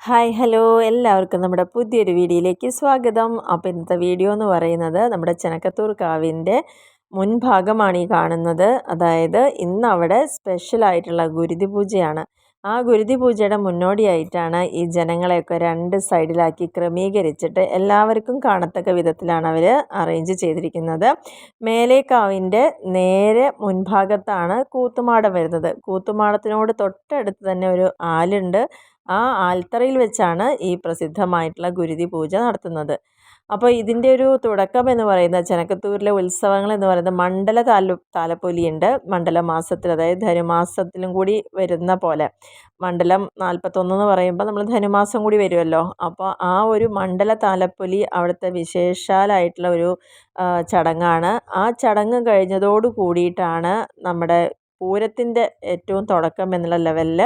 Hi hello എല്ലാവർക്കും നമ്മുടെ പുതിയൊരു വീഡിയോയിലേക്ക് സ്വാഗതം. അപ്പോൾ ഇന്നത്തെ വീഡിയോ എന്ന് പറയുന്നത് നമ്മുടെ ചെനക്കത്തൂർ കാവിന്റെ മുൻഭാഗമാണ് ഈ കാണുന്നത്. അതായത് ഇന്ന് അവിടെ സ്പെഷ്യലായിട്ടുള്ള ഗുരുതി പൂജയാണ്. ആ ഗുരുതി പൂജയുടെ മുന്നോടിയായിട്ടാണ് ഈ ജനങ്ങളെയൊക്കെ രണ്ട് സൈഡിലാക്കി ക്രമീകരിച്ചിട്ട് എല്ലാവർക്കും കാണത്തക്ക വിധത്തിലാണ് അവർ അറേഞ്ച് ചെയ്തിരിക്കുന്നത്. മേലേക്കാവിന്റെ നേരെ മുൻഭാഗത്താണ് കൂത്തുമാടം വരുന്നത്. കൂത്തുമാടത്തിനോട് തൊട്ടടുത്ത് തന്നെ ഒരു ആലുണ്ട്. ആ ആൽത്തറയിൽ വെച്ചാണ് ഈ പ്രസിദ്ധമായിട്ടുള്ള ഗുരുതി പൂജ നടത്തുന്നത്. അപ്പോൾ ഇതിന്റെ ഒരു തുടക്കം എന്ന് പറയുന്നത് ചെനക്കത്തൂരിലെ ഉത്സവങ്ങൾ എന്ന് പറയുന്നത് മണ്ഡല താല താലപ്പൊലിയുണ്ട്. മണ്ഡല മാസത്തിൽ അതായത് ധനുമാസത്തിലും കൂടി വരുന്ന പോലെ. മണ്ഡലം നാൽപ്പത്തൊന്ന് എന്ന് പറയുമ്പോൾ നമ്മൾ ധനുമാസം കൂടി വരുമല്ലോ അപ്പോൾ ആ ഒരു മണ്ഡല താലപ്പൊലി അവിടുത്തെ വിശേഷാലായിട്ടുള്ള ഒരു ചടങ്ങാണ്. ആ ചടങ്ങ് കഴിഞ്ഞതോട് കൂടിയിട്ടാണ് നമ്മുടെ പൂരത്തിന്റെ ഏറ്റവും തുടക്കം എന്നുള്ള ലെവലിൽ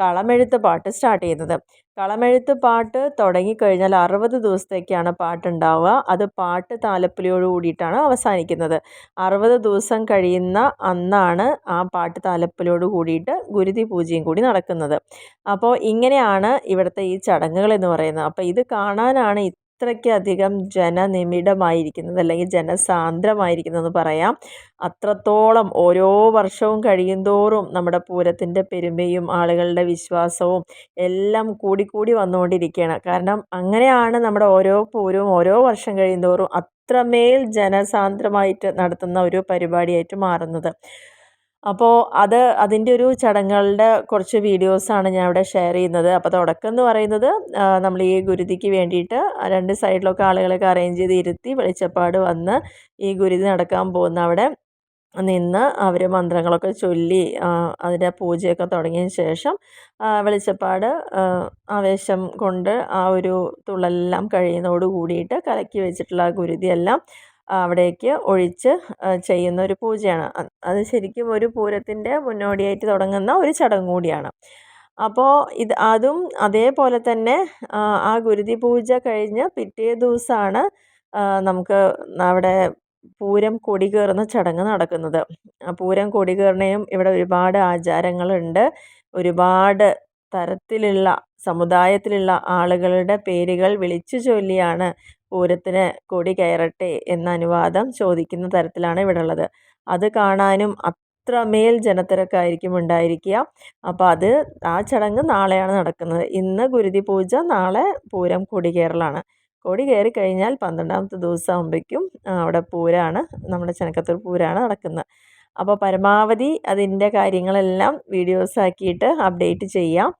കളമെഴുത്ത് പാട്ട് സ്റ്റാർട്ട് ചെയ്യുന്നത്. കളമെഴുത്ത് പാട്ട് തുടങ്ങിക്കഴിഞ്ഞാൽ അറുപത് ദിവസത്തേക്കാണ് പാട്ടുണ്ടാവുക. അത് പാട്ട് താലപ്പൊലിയോട് കൂടിയിട്ടാണ് അവസാനിക്കുന്നത്. അറുപത് ദിവസം കഴിയുന്ന അന്നാണ് ആ പാട്ട് താലപ്പൊലിയോട് കൂടിയിട്ട് ഗുരുതി പൂജയും കൂടി നടക്കുന്നത്. അപ്പോൾ ഇങ്ങനെയാണ് ഇവിടുത്തെ ഈ ചടങ്ങുകൾ എന്ന് പറയുന്നത്. അപ്പോൾ ഇത് കാണാനാണ് അത്രയ്ക്കധികം ജനനിമിഡമായിരിക്കുന്നത് അല്ലെങ്കിൽ ജനസാന്ദ്രമായിരിക്കുന്നതെന്ന് പറയാം. അത്രത്തോളം ഓരോ വർഷവും കഴിയുന്തോറും നമ്മുടെ പൂരത്തിന്റെ പെരുമയും ആളുകളുടെ വിശ്വാസവും എല്ലാം കൂടിക്കൂടി വന്നുകൊണ്ടിരിക്കുകയാണ്. കാരണം അങ്ങനെയാണ് നമ്മുടെ ഓരോ പൂരവും ഓരോ വർഷം കഴിയുന്തോറും അത്രമേൽ ജനസാന്ദ്രമായിട്ട് നടത്തുന്ന ഒരു പരിപാടിയായിട്ട് മാറുന്നത്. അപ്പോൾ അത് അതിന്റെ ഒരു ചടങ്ങുകളുടെ കുറച്ച് വീഡിയോസാണ് ഞാൻ ഇവിടെ ഷെയർ ചെയ്യുന്നത്. അപ്പോൾ തുടക്കം എന്ന് പറയുന്നത് നമ്മൾ ഈ ഗുരുതിക്ക് വേണ്ടിയിട്ട് രണ്ട് സൈഡിലൊക്കെ ആളുകളൊക്കെ അറേഞ്ച് ചെയ്ത് ഇരുത്തി വെളിച്ചപ്പാട് വന്ന് ഈ ഗുരുതി നടക്കാൻ പോകുന്ന അവിടെ നിന്ന് അവർ മന്ത്രങ്ങളൊക്കെ ചൊല്ലി അതിന്റെ പൂജയൊക്കെ തുടങ്ങിയ ശേഷം വെളിച്ചപ്പാട് ആവേശം കൊണ്ട് ആ ഒരു തുള്ളലെല്ലാം കഴിയുന്നതോട് കൂടിയിട്ട് കലക്കി വെച്ചിട്ടുള്ള ആ ഗുരുതിയെല്ലാം അവിടേക്ക് ഒഴിച്ച് ചെയ്യുന്ന ഒരു പൂജയാണ്. അത് ശരിക്കും ഒരു പൂരത്തിന്റെ മുന്നോടിയായിട്ട് തുടങ്ങുന്ന ഒരു ചടങ്ങ് കൂടിയാണ്. അപ്പോൾ ഇത് അതും അതേപോലെ തന്നെ ആ ഗുരുതി പൂജ കഴിഞ്ഞ് പിറ്റേ ദിവസമാണ് നമുക്ക് അവിടെ പൂരം കൊടി കയറുന്ന ചടങ്ങ് നടക്കുന്നത്. പൂരം കൊടി കയറുന്നതും ഇവിടെ ഒരുപാട് ആചാരങ്ങളുണ്ട്. ഒരുപാട് തരത്തിലുള്ള സമുദായത്തിലുള്ള ആളുകളുടെ പേരുകൾ വിളിച്ചു ചൊല്ലിയാണ് പൂരത്തിന് കൊടി കയറട്ടെ എന്ന അനുവാദം ചോദിക്കുന്ന തരത്തിലാണ് ഇവിടെ ഉള്ളത്. അത് കാണാനും അത്ര മേൽ ജനത്തിരക്കായിരിക്കും ഉണ്ടായിരിക്കുക. അപ്പോൾ അത് ആ ചടങ്ങ് നാളെയാണ് നടക്കുന്നത്. ഇന്ന് ഗുരുതി പൂജ നാളെ പൂരം കൊടി കയറലാണ് കൊടി കയറി കഴിഞ്ഞാൽ പന്ത്രണ്ടാമത്തെ ദിവസം ആകുമ്പോഴേക്കും അവിടെ പൂരമാണ് നമ്മുടെ ചെനക്കത്തൂർ പൂരമാണ് നടക്കുന്നത്. അപ്പോൾ പരമാവധി അതിന്റെ കാര്യങ്ങളെല്ലാം വീഡിയോസ് ആക്കിയിട്ട് അപ്ഡേറ്റ് ചെയ്യാം.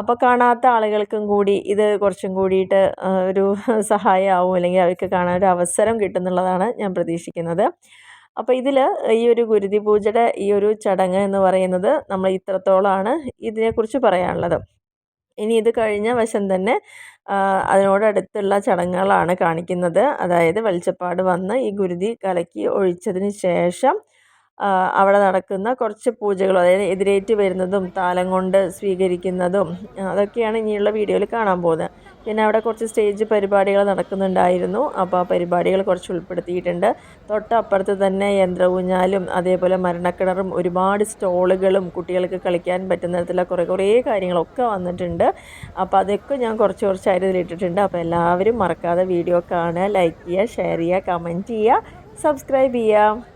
അപ്പോൾ കാണാത്ത ആളുകൾക്കും കൂടി ഇത് കുറച്ചും കൂടിയിട്ട് ഒരു സഹായമാവും അല്ലെങ്കിൽ അവർക്ക് കാണാൻ ഒരു അവസരം കിട്ടുന്നുള്ളതാണ് ഞാൻ പ്രതീക്ഷിക്കുന്നത്. അപ്പോൾ ഇതിൽ ഈ ഒരു ഗുരുതി പൂജയുടെ ഈ ഒരു ചടങ്ങ് എന്ന് പറയുന്നത് നമ്മൾ ഇത്രത്തോളമാണ് ഇതിനെക്കുറിച്ച് പറയാനുള്ളത്. ഇനി ഇത് കഴിഞ്ഞ വശം തന്നെ അതിനോടടുത്തുള്ള ചടങ്ങുകളാണ് കാണിക്കുന്നത്. അതായത് വെളിച്ചപ്പാട് വന്ന് ഈ ഗുരുതി കലക്കി ഒഴിച്ചതിന് ശേഷം അവിടെ നടക്കുന്ന കുറച്ച് പൂജകൾ അതായത് എതിരേറ്റ് വരുന്നതും താലം കൊണ്ട് സ്വീകരിക്കുന്നതും അതൊക്കെയാണ് ഇനിയുള്ള വീഡിയോയിൽ കാണാൻ പോകുന്നത്. പിന്നെ അവിടെ കുറച്ച് സ്റ്റേജ് പരിപാടികൾ നടക്കുന്നുണ്ടായിരുന്നു. അപ്പോൾ ആ പരിപാടികൾ കുറച്ച് ഉൾപ്പെടുത്തിയിട്ടുണ്ട്. തൊട്ടപ്പുറത്ത് തന്നെ യന്ത്രഊഞ്ഞാലും അതേപോലെ മരണക്കിണറും ഒരുപാട് സ്റ്റോളുകളും കുട്ടികൾക്ക് കളിക്കാൻ പറ്റുന്ന തരത്തിലുള്ള കുറേ കുറേ കാര്യങ്ങളൊക്കെ വന്നിട്ടുണ്ട്. അപ്പോൾ അതൊക്കെ ഞാൻ കുറച്ച് കുറച്ചായിട്ട് ഇതിലിട്ടിട്ടുണ്ട് അപ്പോൾ എല്ലാവരും മറക്കാതെ വീഡിയോ കാണുക ലൈക്ക് ചെയ്യുക ഷെയർ ചെയ്യുക കമന്റ് ചെയ്യുക സബ്സ്ക്രൈബ് ചെയ്യുക.